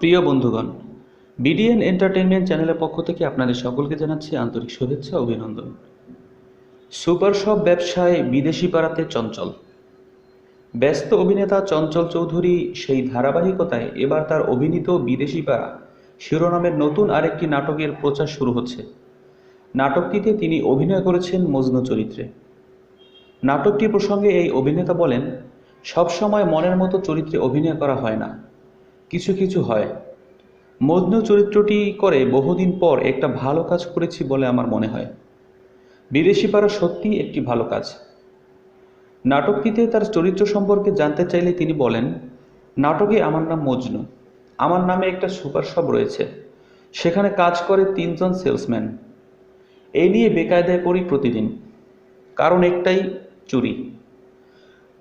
প্রিয় বন্ধুগণ BDN entertainment চ্যানেলের পক্ষ থেকে আপনাদের সকলকে জানাচ্ছি আন্তরিক শুভেচ্ছা অভিনন্দন। সুপার শপ ব্যবসায় বিদেশি পাড়াতে চঞ্চল। ব্যস্ত অভিনেতা চঞ্চল চৌধুরী সেই ধারাবাহিকতায় এবার তার অভিনীত বিদেশি পাড়া, শিরোনামের নতুন আরেকটি নাটকের প্রচার শুরু হচ্ছে। নাটকটিতে তিনি অভিনয় করেছেন মজনু চরিত্রে। নাটকটি প্রসঙ্গে এই অভিনেতা বলেন, সবসময় মনের মতো চরিত্রে অভিনয় করা হয় না। কিছু কিছু হয়। মজনু চরিত্রটি করে বহুদিন পর একটা ভালো কাজ করেছি বলে আমার মনে হয়। বিদেশি পাড়া সত্যিই একটি ভালো কাজ। নাটকটিতে তার চরিত্র সম্পর্কে জানতে চাইলে তিনি বলেন, নাটকে আমার নাম মজনু। আমার নামে একটা সুপার শপ রয়েছে। সেখানে কাজ করে তিনজন সেলসম্যান। এই নিয়ে বেকায়দায় করি প্রতিদিন। কারণ একটাই চুরি।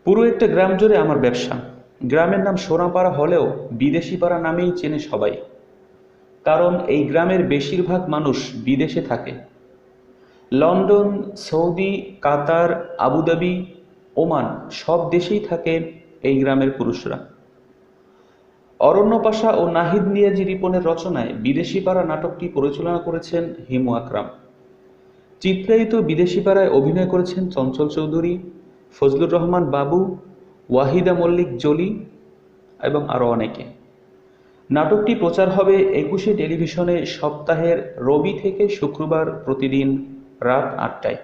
পুরো একটা গ্রাম জুড়ে আমার ব্যবসা। গ্রামের নাম সোনাপাড়া হলেও বিদেশি পাড়া নামেই চেনে সবাই। কারণ এই গ্রামের বেশিরভাগ মানুষ বিদেশে থাকে। London, Saudi, Qatar, Abu Dhabi, Oman সব দেশেই থাকে এই গ্রামের পুরুষরা। অরণ্য পাশা ও নাহিদ নিয়াজি রিপনের রচনায় বিদেশি পাড়া নাটকটি পরিচালনা করেছেন হিমু আকরাম। চিত্রায়িত বিদেশি পাড়ায় অভিনয় করেছেন চঞ্চল চৌধুরী, ফজলুর রহমান বাবু ওয়াহিদা মল্লিক, জলি এবং আরও অনেকে। নাটকটি প্রচার হবে একুশে টেলিভিশনে সপ্তাহের রবি থেকে শুক্রবার প্রতিদিন রাত আটটায়।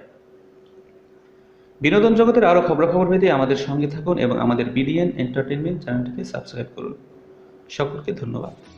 বিনোদন জগতের আরও খবরাখবর পেতে আমাদের সঙ্গে থাকুন এবং আমাদের বিডিএন এন্টারটেনমেন্ট চ্যানেলটিকে সাবস্ক্রাইব করুন। সকলকে ধন্যবাদ।